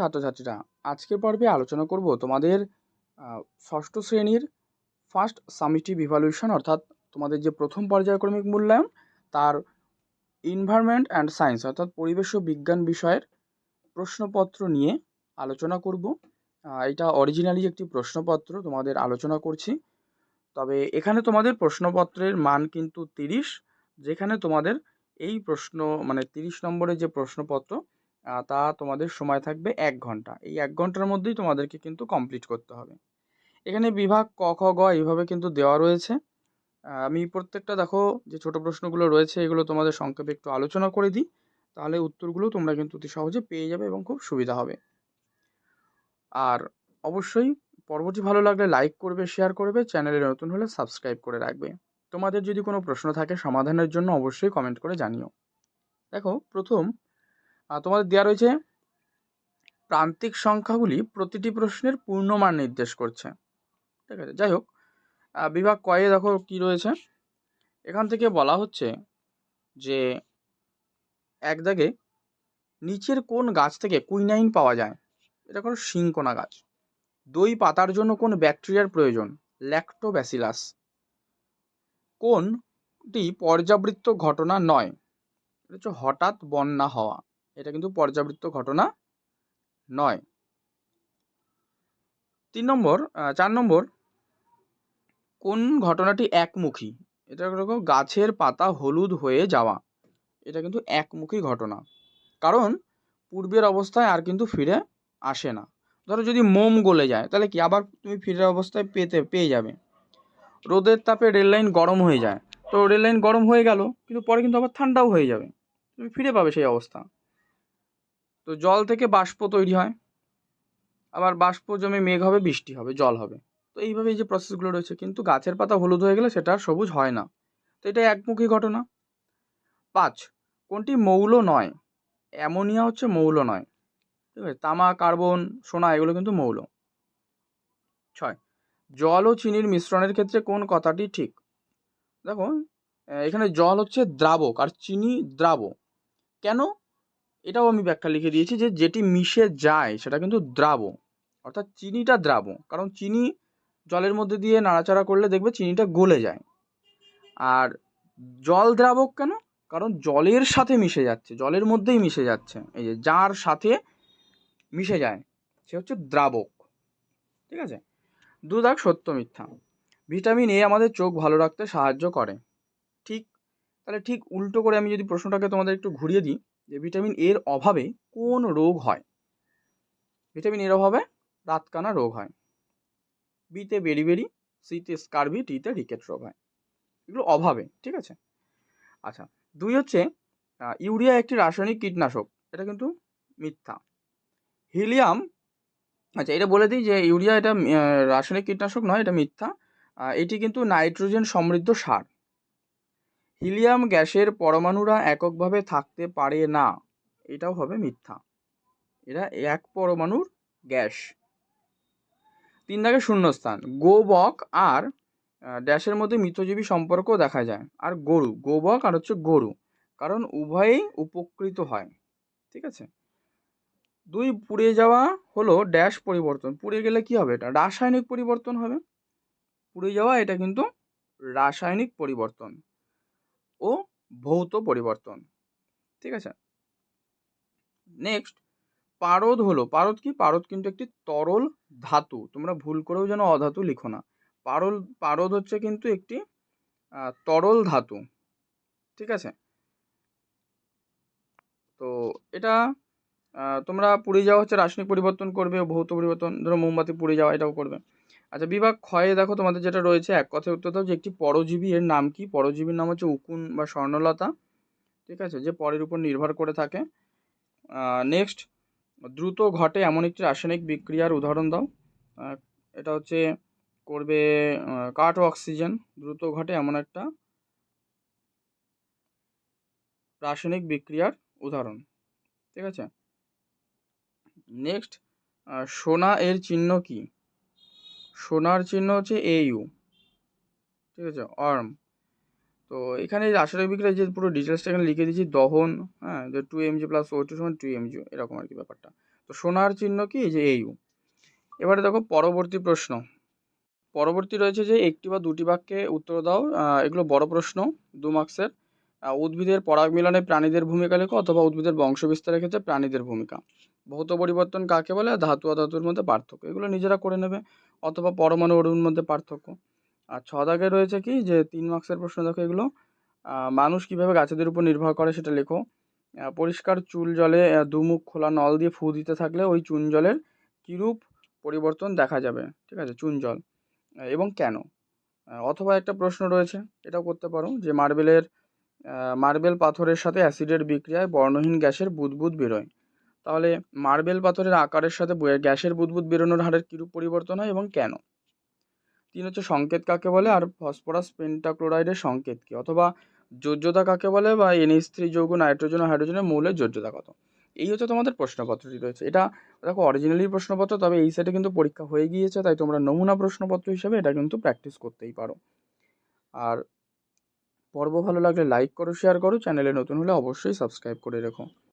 ছাত্রছাত্রীরা, আজকের পর্বে আলোচনা করব তোমাদের ষষ্ঠ শ্রেণির ফার্স্ট সামিটিভ ইভালুয়েশন অর্থাৎ তোমাদের যে প্রথম পর্যায়ক্রমিক মূল্যায়ন, তার ইনভায়রনমেন্ট অ্যান্ড সায়েন্স অর্থাৎ পরিবেশ ও বিজ্ঞান বিষয়ের প্রশ্নপত্র নিয়ে আলোচনা করব। এটা অরিজিনালি একটি প্রশ্নপত্র, তোমাদের আলোচনা করছি। তবে এখানে তোমাদের প্রশ্নপত্রের মান কিন্তু তিরিশ, যেখানে তোমাদের এই প্রশ্ন মানে তিরিশ নম্বরের যে প্রশ্নপত্র তা তোমাদের সময় থাকবে এক ঘণ্টা। এই এক ঘণ্টার মধ্যেই তোমাদেরকে কিন্তু কমপ্লিট করতে হবে। এখানে বিভাগ ক, খ, গ এইভাবে কিন্তু দেওয়া রয়েছে। আমি প্রত্যেকটা দেখো যে ছোট প্রশ্নগুলো রয়েছে, এগুলো তোমাদের সংক্ষেপে একটু আলোচনা করে দিই। তাহলে উত্তরগুলো তোমরা কিন্তু অতি সহজে পেয়ে যাবে এবং খুব সুবিধা হবে। আর অবশ্যই পর্বটি ভালো লাগলে লাইক করবে শেয়ার করবে চ্যানেলে নতুন হলে সাবস্ক্রাইব করে রাখবে। তোমাদের যদি কোনো প্রশ্ন থাকে সমাধানের জন্য অবশ্যই কমেন্ট করে জানিও। দেখো, প্রথম তোমাদের দেওয়া রয়েছে, প্রান্তিক সংখ্যাগুলি প্রতিটি প্রশ্নের পূর্ণমান নির্দেশ করছে। ঠিক আছে, যাই হোক বিভাগ কয়ে দেখো কি রয়েছে। এখান থেকে বলা হচ্ছে যে, এক দাগে নিচের কোন গাছ থেকে কুইনাইন পাওয়া যায়? এটা কোনো শিংকোনা গাছ। দই পাতার জন্য কোন ব্যাকটেরিয়ার প্রয়োজন? ল্যাক্টোব্যাসিলাস। কোনটি পর্যাবৃত্ত ঘটনা নয়? এটা হচ্ছে হঠাৎ বন্যা হওয়া। এটা কিন্তু পর্যাবৃত্ত ঘটনা নয়। তিন নম্বর চার নম্বর, কোন ঘটনাটি একমুখী? এটা হলো গাছের পাতা হলুদ হয়ে যাওয়া। এটা কিন্তু একমুখী ঘটনা। কারণ পূর্বের অবস্থায় আর কিন্তু ফিরে আসে না। ধরো যদি মোম গলে যায়, তাহলে কি আবার তুমি ফিরে অবস্থায় পেতে, পেয়ে যাবে। রোদের তাপে রেল লাইন গরম হয়ে যায়। তো রেল লাইন গরম হয়ে গেল, কিন্তু পরে কিন্তু আবার ঠান্ডাও হয়ে যাবে। তুমি ফিরে পাবে সেই অবস্থা। তো জল থেকে বাষ্প তৈরি হয়। আবার বাষ্প জমে মেঘ হবে, বৃষ্টি হবে, জল হবে। তো এইভাবে এই যে প্রসেসগুলো রয়েছে, কিন্তু গাছের পাতা হলুদ হয়ে গেলে সেটা আর সবুজ হয় না। তো এটা একমুখী ঘটনা। পাঁচ, কোনটি মৌল নয়? অ্যামোনিয়া হচ্ছে মৌল নয়। ঠিক আছে, তামা, কার্বন, সোনা, এগুলো কিন্তু মৌল। ছয়, জল ও চিনির মিশ্রণের ক্ষেত্রে কোন কথাটি ঠিক? দেখো, এখানে জল হচ্ছে দ্রাবক, আর চিনি দ্রাব কেন? এটাও আমি ব্যাখ্যা লিখে দিয়েছি যে যেটি মিশে যায় সেটা কিন্তু দ্রাব, অর্থাৎ চিনিটা দ্রাব। কারণ চিনি জলের মধ্যে দিয়ে নাড়াচাড়া করলে দেখবে চিনিটা গলে যায়। আর জল দ্রাবক কেন? কারণ জলের সাথে মিশে যাচ্ছে, জলের মধ্যেই মিশে যাচ্ছে। এই যে যার সাথে মিশে যায়, সে হচ্ছে দ্রাবক। ঠিক আছে? দু দাগ সত্য মিথ্যা। ভিটামিন এ আমাদের চোখ ভালো রাখতে সাহায্য করে। ঠিক? তাহলে ঠিক উল্টো করে আমি যদি প্রশ্নটাকে তোমাদের একটু ঘুরিয়ে দিই যে ভিটামিন এর অভাবে কোন রোগ হয়? ভিটামিন এর অভাবে রাতকানা রোগ হয়। বিতে বেরিবেরি সিতে স্কারবি টিতে রিকেট রোগ হয়। এগুলো অভাবে, ঠিক আছে? আচ্ছা দুই হচ্ছে ইউরিয়া একটি রাসায়নিক কীটনাশক, এটা কিন্তু মিথ্যা। হিলিয়াম আচ্ছা এটা বলে দিই যে ইউরিয়া এটা রাসায়নিক কীটনাশক নয়, এটা মিথ্যা। এটি কিন্তু নাইট্রোজেন সমৃদ্ধ সার। হিলিয়াম গ্যাসের পরমাণুরা এককভাবে থাকতে পারে না। এটাও হবে মিথ্যা। এরা এক পরমাণুর গ্যাস। তিন দাগে শূন্যস্থান। গোবক আর ড্যাশের মধ্যে মিথজীবী সম্পর্ক দেখা যায়। আর গরু। গোবক আর হচ্ছে গরু। কারণ উভয়েই উপকৃত হয়। ঠিক আছে? দুই, পুড়ে যাওয়া হলো ড্যাশ পরিবর্তন। পুড়ে গেলে কি হবে এটা? রাসায়নিক পরিবর্তন হবে। পুড়ে যাওয়া এটা কিন্তু রাসায়নিক পরিবর্তন। ও ভৌত পরিবর্তন। ঠিক আছে? নেক্সট পারদ হলো, পারদ কি? পারদ কিন্তু একটি তরল ধাতু। তোমরা ভুল করেও যেন অধাতু লিখো না। পারল, পারদ হচ্ছে কিন্তু একটি তরল ধাতু। ঠিক আছে? তো এটা তোমরা পুড়ে যাওয়া হচ্ছে, রাসায়নিক পরিবর্তন করবে, ভৌত পরিবর্তন, ধরো মোমবাতি পুড়ে যাওয়া, এটাও করবে। আচ্ছা বিভাগ ক্ষয়ে দেখো তোমাদের যেটা রয়েছে, এক কথায় উত্তর দাও যে একটি পরজীবী, এর নাম কি? পরজীবীর নাম হচ্ছে উকুন বা স্বর্ণলতা, ঠিক আছে? যে পরের উপর নির্ভর করে থাকে। নেক্সট দ্রুত ঘটে এমন একটি রাসায়নিক বিক্রিয়ার উদাহরণ দাও। এটা হচ্ছে করবে কাঠ ও অক্সিজেন, দ্রুত ঘটে এমন একটা রাসায়নিক বিক্রিয়ার উদাহরণ, ঠিক আছে? নেক্সট সোনা এর চিহ্ন কি? সোনার চিহ্ন হচ্ছে এ ইউ ঠিক আছে অর্ম তো এখানে রাসায়নিক বিক্রিয়ার যে পুরো ডিটেলসটা এখানে লিখে দিয়েছি, দহন হ্যাঁ যে two MG plus O two সমান টু এমজি এরকম আর কি ব্যাপারটা। তো তো সোনার চিহ্ন কি? যে এইউ এবারে দেখো পরবর্তী প্রশ্ন। পরবর্তী রয়েছে যে একটি বা দুটি বাক্যে উত্তর দাও। এগুলো বড় প্রশ্ন, দু মার্কসের উদ্ভিদের পরাগ মিলনে প্রাণীদের ভূমিকা লেখো অথবা উদ্ভিদের বংশ বিস্তারের ক্ষেত্রে প্রাণীদের ভূমিকা। ভৌত পরিবর্তন কাকে বলে? আর ধাতু অধাতুর মধ্যে পার্থক্য। এগুলো নিজেরা করে নেবে, অথবা পরমাণু অণুর মধ্যে পার্থক্য। আর ছ দাগে রয়েছে কি? যে তিন মার্কসের প্রশ্ন দেখো এগুলো। মানুষ কীভাবে গাছেদের উপর নির্ভর করে সেটা লেখো। পরিষ্কার চুল জলে দুমুখ খোলা নল দিয়ে ফু দিতে থাকলে ওই চুন জলের কীরূপ পরিবর্তন দেখা যাবে? ঠিক আছে, চুন জল। এবং কেন? অথবা একটা প্রশ্ন রয়েছে, এটাও করতে পারো, যে মার্বেলের মার্বেল পাথরের সাথে অ্যাসিডের বিক্রিয়ায় বর্ণহীন গ্যাসের বুদবুদ বেরোয়। তাহলে মার্বেল পাথরের আকারের সাথে গ্যাসের বুদবুদ বেরোনোর হারের কীরূপ পরিবর্তন হয় এবং কেন? তিন হচ্ছে সংকেত কাকে বলে আর ফসফরাস পেন্টাক্লোরাইডের সংকেত কী? অথবা যোজ্যতা কাকে বলে বা এনএইচ থ্রি যৌগ নাইট্রোজেন ও হাইড্রোজেনের মৌলের যোজ্যতা কত? এই হচ্ছে তোমাদের প্রশ্নপত্রটি রয়েছে। এটা দেখো অরিজিনালি প্রশ্নপত্র, তবে এই সেটে কিন্তু পরীক্ষা হয়ে গিয়েছে, তাই তোমরা নমুনা প্রশ্নপত্র হিসেবে এটা কিন্তু প্র্যাকটিস করতেই পারো। আর পর্ব ভালো লাগলে লাইক করো শেয়ার করো চ্যানেলে নতুন হলে অবশ্যই সাবস্ক্রাইব করে রেখো।